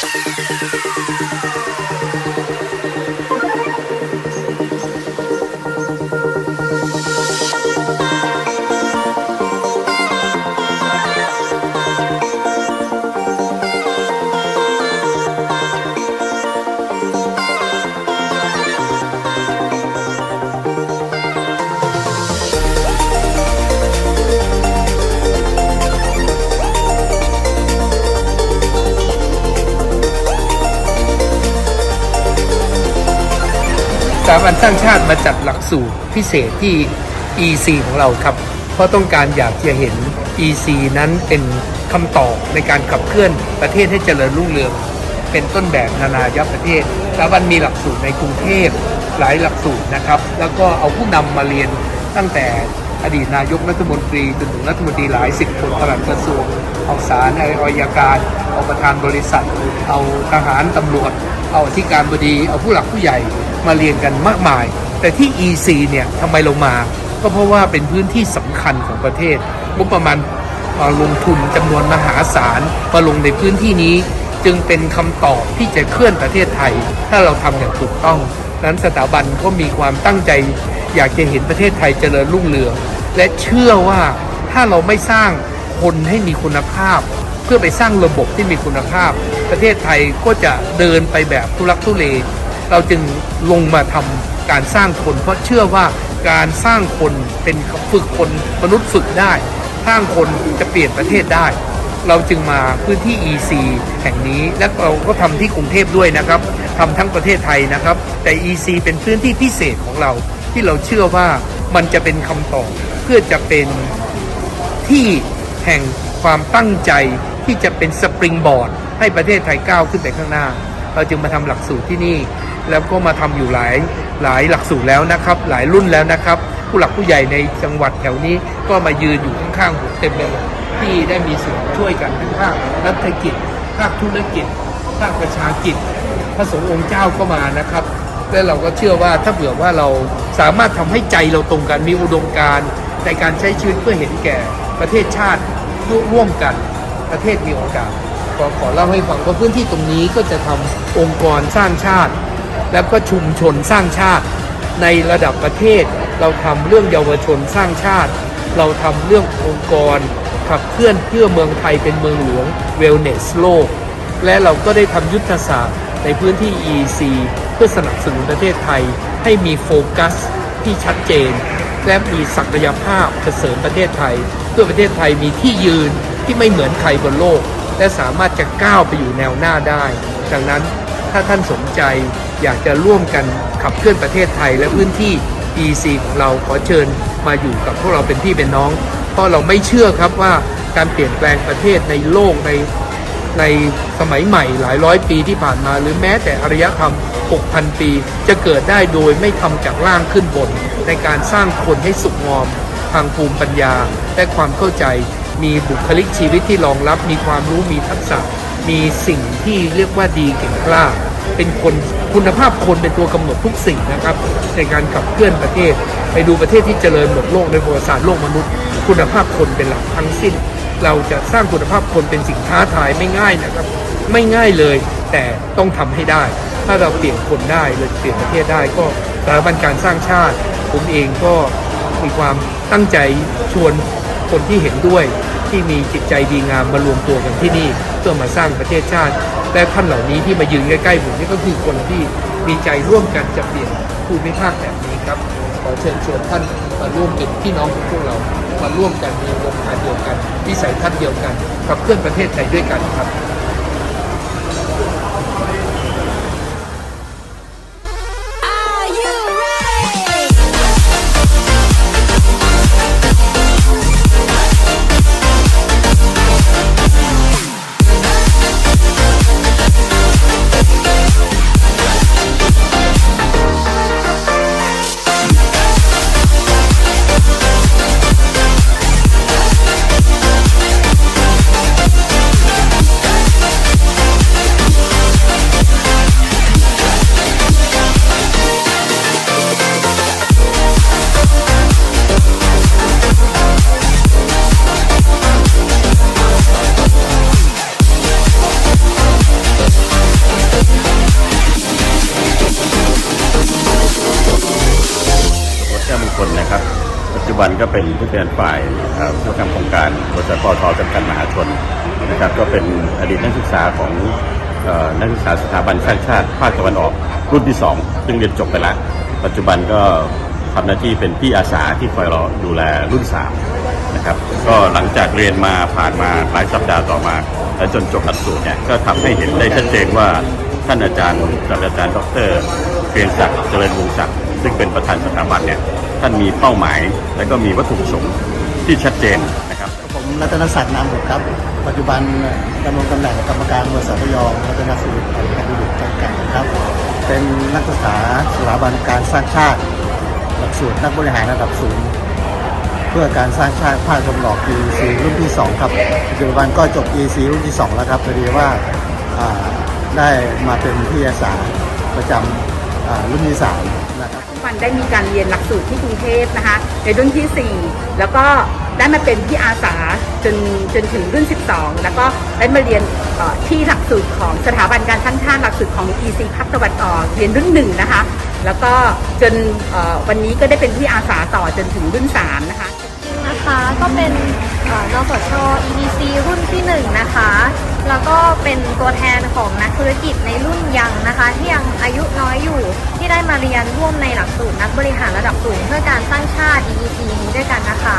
ส ถาบันสร้างชาติมาจัดหลักสูตรพิเศษที่ EC ของเราครับ เพราะต้องการอยากจะเห็น EC นั้นเป็นคำตอบในการขับเคลื่อนประเทศให้เจริญรุ่งเรือง เป็นต้นแบบนานายัประเทศสถาบันมีหลักสูตรในกรุงเทพหลายหลักสูตรนะครับ แล้วก็เอาผู้นำมาเรียนตั้งแต่อดีตนายกรัฐมนตรีจนถึงรัฐมนตรีหลายสิบคนปลัดกระทรวงเอาสารเอาอายการ เอาประธานบริษัท เอาทหารตำรวจ เอาอธิการบดีเอาผู้หลักผู้ใหญ่มาเรียนกันมากมาย แต่ที่ EC เนี่ยทำไมลงมา ก็เพราะว่าเป็นพื้นที่สำคัญของประเทศงบประมาณมาลงทุนจำนวนมหาศาลมาลงในพื้นที่นี้ จึงเป็นคำตอบที่จะเคลื่อนประเทศไทย ถ้าเราทำอย่างถูกต้องนั้นสถาบันก็มีความตั้งใจ อยากจะเห็นประเทศไทยเจริญรุ่งเรือง และเชื่อว่าถ้าเราไม่สร้างคนให้มีคุณภาพ พื่อไปสร้างระบบที่มีคุณภาพ ประเทศไทยก็จะเดินไปแบบทุลักทุเล เราจึงลงมาทำการสร้างคน เพราะเชื่อว่าการสร้างคนเป็นฝึกคนมนุษย์ฝึกได้ สร้างคนจะเปลี่ยนประเทศได้ เราจึงมาพื้นที่ EC แห่งนี้และเราก็ทำที่กรุงเทพด้วยนะครับทำทั้งประเทศไทยนะครับ แต่ EC เป็นพื้นที่พิเศษของเรา ที่เราเชื่อว่ามันจะเป็นคำตอบเพื่อจะเป็นที่แห่งความตั้งใจ ที่จะเป็นสปริงบอร์ดให้ประเทศไทยก้าวขึ้นไปข้างหน้า เราจึงมาทำหลักสูตรที่นี่ แล้วก็มาทำอยู่หลายหลายหลักสูตรแล้วนะครับ หลายรุ่นแล้วนะครับ ผู้หลักผู้ใหญ่ในจังหวัดแถวนี้ก็มายืนอยู่ข้างๆผมเต็มไปหมดที่ได้มีส่วนช่วยกันทั้งภาครัฐกิจภาคธุรกิจภาคประชากิจพระสงฆ์องค์เจ้าก็มานะครับ และเราก็เชื่อว่าถ้าเผื่อว่าเราสามารถทำให้ใจเราตรงกันมีอุดมการณ์ในการใช้ชีวิตเพื่อเห็นแก่ประเทศชาติร่วมกัน ประเทศมีโอกาสขอขอเล่าให้ฟังว่าพื้นที่ตรงนี้ก็จะทำองค์กรสร้างชาติ แล้วก็ชุมชนสร้างชาติ ในระดับประเทศ เราทำเรื่องเยาวชนสร้างชาติ เราทำเรื่ององค์กรขับเคลื่อนเพื่อเมืองไทยเป็นเมืองหลวงเวลเนสโลก และเราก็ได้ทำยุทธศาสตร์ในพื้นที่ EC เพื่อสนับสนุนประเทศไทย ให้มีโฟกัสที่ชัดเจน และมีศักยภาพจะเสริมประเทศไทย เพื่อประเทศไทยมีที่ยืน ที่ไม่เหมือนใครบนโลก และสามารถจะก้าวไปอยู่แนวหน้าได้ ดังนั้นถ้าท่านสนใจอยากจะร่วมกันขับเคลื่อนประเทศไทยและพื้นที่ EC ของเราขอเชิญมาอยู่กับพวกเราเป็นพี่เป็นน้อง เพราะเราไม่เชื่อครับว่าการเปลี่ยนแปลงประเทศในโลกในในสมัยใหม่หลายร้อยปีที่ผ่านมา หรือแม้แต่อารยธรรม 6,000 ปี จะเกิดได้โดยไม่ทำจากล่างขึ้นบน ในการสร้างคนให้สุขงอม ทางภูมิปัญญาและความเข้าใจ มีบุคลิกชีวิตที่รองรับมีความรู้มีทักษะ มีสิ่งที่เรียกว่าดีเก่งกล้า เป็นคนคุณภาพคนเป็นตัวกำหนดทุกสิ่งนะครับ ในการขับเคลื่อนประเทศ ไปดูประเทศที่เจริญหมดโลกในประวัติศาสตร์โลกมนุษย์ คุณภาพคนเป็นหลักทั้งสิ้น เราจะสร้างคุณภาพคนเป็นสิ่งท้าทายไม่ง่ายนะครับ ไม่ง่ายเลย แต่ต้องทำให้ได้ ถ้าเราเปลี่ยนคนได้เราเปลี่ยนประเทศได้ก็สถาบันการสร้างชาติ ผมเองก็มีความตั้งใจชวน คนที่เห็นด้วยที่มีจิตใจดีงามมารวมตัวกันที่นี่เพื่อมาสร้างประเทศชาติและท่านเหล่านี้ที่มายืนใกล้ๆผมนี่ก็คือคนที่มีใจร่วมกันจะเปลี่ยนภูมิภาคแบบนี้ครับขอเชิญชวนท่านมาร่วมเป็นพี่น้องของพวกเรามาร่วมกันมีอุดมการเดียวกันวิสัยทัศน์เดียวกันขับเคลื่อนประเทศไทยด้วยกันครับ คนนะครับ ปัจจุบันก็เป็นผู้เป็นฝ่ายผู้ทำโครงการบริษัทปตทจำกัดมหาชนนะครับ ก็เป็นอดีตนักศึกษาของนักศึกษาสถาบันสร้างชาติภาคตะวันออกรุ่นที่ 2 ซึ่งเรียนจบไปแล้ว ปัจจุบันก็ทำหน้าที่เป็นพี่อาสาที่คอยรอดูแลรุ่น3นะครับก็หลังจากเรียนมาผ่านมาหลายสัปดาห์ต่อมาและจนจบหลักสูตรเนี่ยก็ทำให้เห็นได้ชัดเจนว่าท่านอาจารย์ศาสตราจารย์ดรเกรียงศักดิ์เจริญวงศ์ศักดิ์ซึ่งเป็นประธานสถาบันเนี่ย ท่านมีเป้าหมาย และก็มีวัตถุประสงค์ที่ชัดเจนนะครับผมรัตนศักดิ์นามบุตรครับ ปัจจุบันดำรงตำแหน่งกรรมการบริษัทระยองรัตนสุริแห่งการดุจำกัดครับ เป็นนักศึกษาสถาบันการสร้างชาติ หลักสูตรนักบริหารระดับสูงเพื่อการสร้างชาติภาคตะวันออก EC รุ่นที่ 2 ครับปัจจุบันก็จบ EC รุ่นที่ 2 แล้วครับพอดีว่าได้มาเป็นที่อาสาประจำรุ่นที่ 3 นะครับวันได้มีการเรียนหลักสูตรที่กรุงเทพนะคะ ในรุ่นที่ 4 แล้วก็ได้มาเป็นพี่อาสาจนจนถึงรุ่น 12 แล้วก็ได้มาเรียนที่หลักสูตรของสถาบันการทั้งชาติหลักสูตรของ EC ภาคตะวันออกเรียนรุ่นหนึ่งนะคะ แล้วก็จนวันนี้ก็ได้เป็นพี่อาสาต่อจนถึงรุ่น 3 นะคะนะคะก็เป็นเอ่อนสช EBC รุ่นที่ 1 นะคะ แล้วก็เป็นตัวแทนของนักธุรกิจในรุ่นยังนะคะ ที่ยังอายุน้อยอยู่ที่ได้มาเรียนร่วมในหลักสูตรนักบริหารระดับสูงเพื่อการสร้างชาติ EBC นี้ด้วยกันนะคะ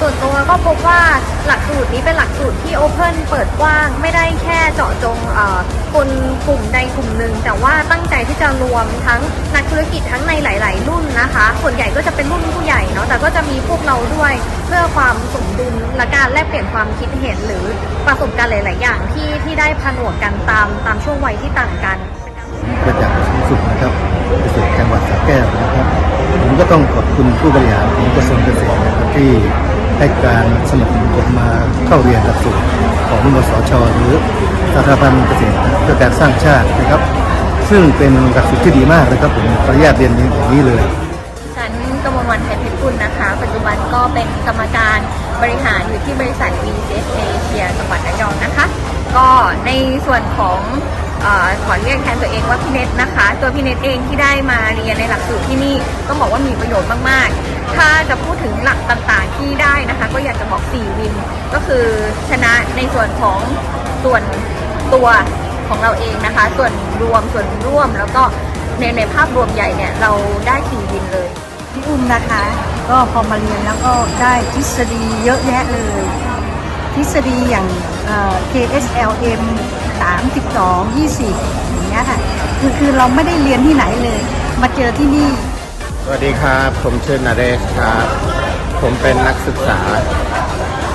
ส่วนตัวก็พบว่าหลักสูตรนี้เป็นหลักสูตรที่โอเพนเปิดกว้าง ไม่ได้แค่เจาะจงคนกลุ่มใดกลุ่มหนึ่ง แต่ว่าตั้งใจที่จะรวมทั้งนักธุรกิจทั้งในหลาย ๆ รุ่นนะคะ ส่วนใหญ่ก็จะเป็นรุ่นผู้ใหญ่เนาะแต่ก็จะมีพวกเราด้วยเพื่อความสม ดุลและการแลกเปลี่ยนความคิดเห็นหรือประสบการณ์หลาย ๆ อย่างที่ที่ได้ผนวกกันตามตามช่วงวัยที่ต่างกันประจักษ์สูงสุดนะครับเกษตรจังหวัดสระแก้วนะครับ ผมก็ต้องขอบคุณผู้บริหารของกระทรวงเกษตรนะครับที่ให้การสนับสนุนผมมาเข้าเรียนหลักสูตรของมสชหรือสถาบันเกษตรเพื่อการสร้างชาตินะครับ ซึ่งเป็นหลักสูตรที่ดีมากนะครับผมขออนุญาตเรียนอย่างนี้เลยฉันกมลวันไทยเพชรกุลนะคะ ปัจจุบันก็เป็นกรรมการ บริหารอยู่ที่บริษัท VCS Asia จังหวัดระยองนะคะ ก็ในส่วนของอขอเรียกแทนตัวเองว่าพี่เนตนะคะ ตัวพี่เนตเองที่ได้มาเรียนในหลักสูตรที่นี่ต้องบอกว่ามีประโยชน์มากๆ ถ้าจะพูดถึงหลักต่างๆที่ได้นะคะ ก็อยากจะบอก 4 วิน ก็คือชนะในส่วนของส่วนตัวของเราเองนะคะ ส่วนรวมส่วนร่วมแล้วก็ในในภาพรวมใหญ่เนี่ยเราได้4วินเลยพี่อุ้ม นะคะ ก็พอมาเรียนแล้วก็ได้ทฤษฎีเยอะแยะเลย ทฤษฎีอย่าง KSLM 32 20 อย่างเงี้ยค่ะคือคือเราไม่ได้เรียนที่ไหนเลย มาเจอที่นี่ สวัสดีครับ ผมชื่อนาเรศครับ ผมเป็นนักศึกษา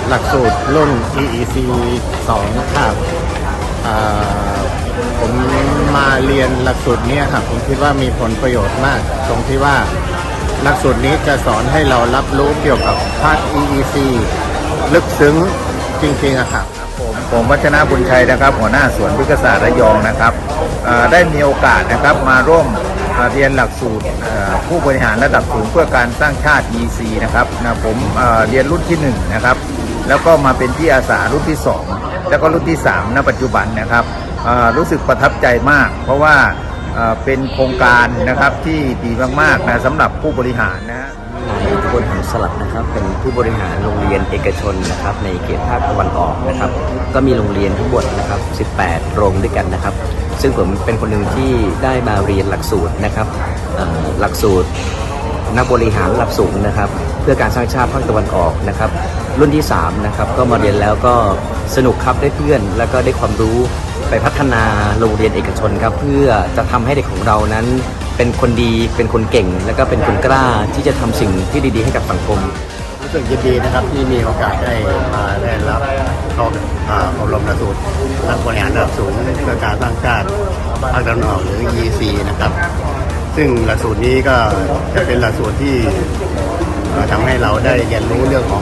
หลักสูตรรุ่น EEC 2ครับผมมาเรียนหลักสูตรนี้ครับผมคิดว่ามีผลประโยชน์มาก ตรงที่ว่า หลักสูตรนี้จะสอนให้เรารับรู้เกี่ยวกับภาค EEC ลึกซึ้งจริงๆอะครับผมผมวัชนาบุญชัยนะครับ หัวหน้าสวนพฤกษศาสตร์ระยองนะครับได้มีโอกาสนะครับมาร่วมเรียนหลักสูตรผู้บริหารระดับสูงเพื่อการสร้างชาติ EC นะครับนะผมเเรียนรุ่นที่1นะครับแล้วก็มาเป็นที่อาสารุ่นที่ 2 แล้วก็รุ่นที่3ณปัจจุบันนะครับรู้สึกประทับใจมาก เพราะว่า เป็นโครงการนะครับที่ดีมากๆนะสำหรับผู้บริหารนะฮะนายอิทธิพลหาสลัดนะครับ เป็นผู้บริหารโรงเรียนเอกชนนะครับ ในเขตภาคตะวันออกนะครับ ก็มีโรงเรียนทั้งหมดนะครับ 18 โรงด้วยกันนะครับ ซึ่งผมเป็นคนหนึ่งที่ได้มาเรียนหลักสูตรนะครับหลักสูตรนักบริหารระดับสูงนะครับ เพื่อการสร้างชาติภาคตะวันออกนะครับ รุ่นที่3นะครับก็มาเรียนแล้วก็สนุกครับได้เพื่อน แล้วก็ได้ความรู้ไปพัฒนาโรงเรียนเอกชนครับเพื่อจะทำให้เด็กของเรานั้น เป็นคนดีเป็นคนเก่ง แล้วก็เป็นคนกล้าที่จะทำสิ่งที่ดีๆ ให้กับสังคมรู้สึกยินดีนะครับที่มีโอกาสได้มาได้รับเข้าอ่าอบรมหลักสูตรนักบริหารระดับสูงเพื่อการสร้งชาติภาคตะวันออกหรือ EC นะครับซึ่งหลักสูตรนี้ก็จะเป็นหลักสูตรที่ ทำให้เราได้เรียนรู้เรื่องของ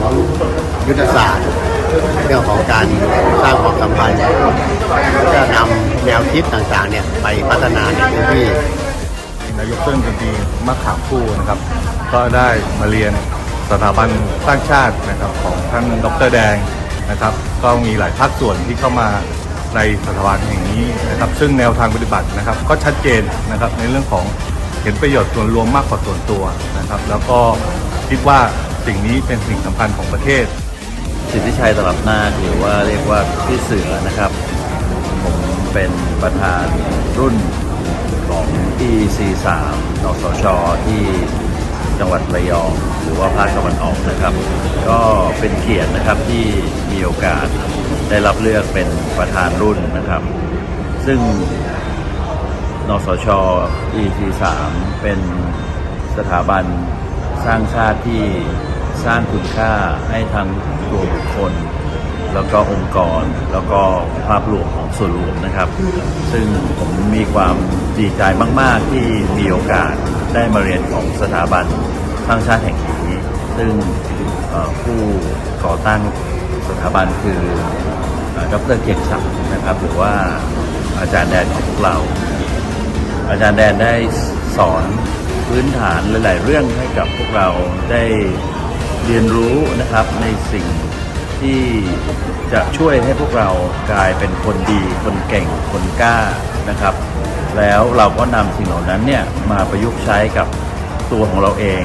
ยุทธศาสตร์ เรื่องของการสร้างความสัมพันธ์แล้วก็นำแนวคิดต่างๆเนี่ยไปพัฒนาในพื้นที่นายกเติ้ลดนตรีมะขามคู่นะครับ ก็ได้มาเรียนสถาบันสร้างชาตินะครับของท่านดรแดงนะครับ ก็มีหลายภาคส่วนที่เข้ามาในสถาบันแห่งนี้นะครับ ซึ่งแนวทางปฏิบัตินะครับ ก็ชัดเจนนะครับในเรื่องของเห็นประโยชน์ส่วนรวมมากกว่าส่วนตัวนะครับ แล้วก็ คิดว่าสิ่งนี้เป็นสิ่งสำคัญของประเทศ สิทธิชัยตลับนาคหรือว่าเรียกว่าพี่เสือนะครับ ผมเป็นประธานรุ่นของ EC 3 นสชที่จังหวัดระยองหรือว่าภาคตะวันออกนะครับ ก็เป็นเกียรตินะครับที่มีโอกาสได้รับเลือกเป็นประธานรุ่นนะครับ ซึ่งนสช ET 3 เป็นสถาบัน สร้างชาติที่สร้างคุณค่าให้ทั้งตัวบุคคล แล้วก็องค์กรแล้วก็ภาพรวมของส่วนรวมนะครับ ซึ่งผมมีความดีใจมาก ๆ ที่มีโอกาสได้มาเรียนของสถาบันสร้างชาติแห่งนี้ ซึ่งผู้ก่อตั้งสถาบันคือเอ่อดรเกียรติศักดิ์นะครับ หรือว่าอาจารย์แดนของพวกเรา อาจารย์แดนได้สอน พื้นฐานหลาย ๆ เรื่องให้กับพวกเราได้เรียนรู้นะครับในสิ่งที่จะช่วยให้พวกเรากลายเป็นคนดี คนเก่ง คนกล้านะครับ แล้วเราก็นำสิ่งเหล่านั้นเนี่ยมาประยุกต์ใช้กับตัวของเราเอง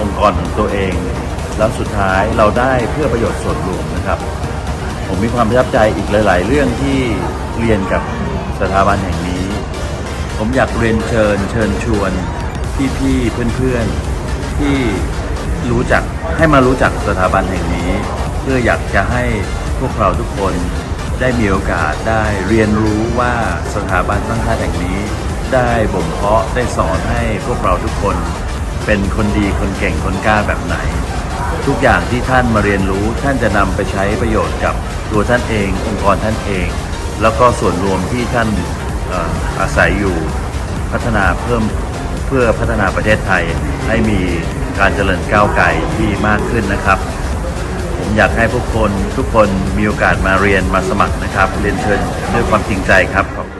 องค์กรของตัวเอง แล้วสุดท้ายเราได้เพื่อประโยชน์ส่วนรวมนะครับ ผมมีความประทับใจอีกหลาย ๆ เรื่องที่เรียนกับสถาบันแห่งนี้ ผมอยากเรียนเชิญเชิญชวน พี่ๆเพื่อนๆที่รู้จักให้มารู้จักสถาบันแห่งนี้ เพื่ออยากจะให้พวกเราทุกคนได้มีโอกาสได้เรียนรู้ว่าสถาบันสร้างชาแห่งนี้ ได้บ่มเพาะได้สอนให้พวกเราทุกคนเป็นคนดีคนเก่งคนกล้าแบบไหน ทุกอย่างที่ท่านมาเรียนรู้ท่านจะนำไปใช้ประโยชน์กับตัวท่านเอง องค์กรท่านเอง แล้วก็ส่วนรวมที่ท่านอออาศัยอยู่พัฒนาเพิ่ม พื่อพัฒนาประเทศไทยให้มีการเจริญก้าวไกลที่มากขึ้นนะครับ ผมอยากให้พวกคนทุกคนมีโอกาสมาเรียนมาสมัครนะครับ เรียนเชิญด้วยความจริงใจครับขอบคุณ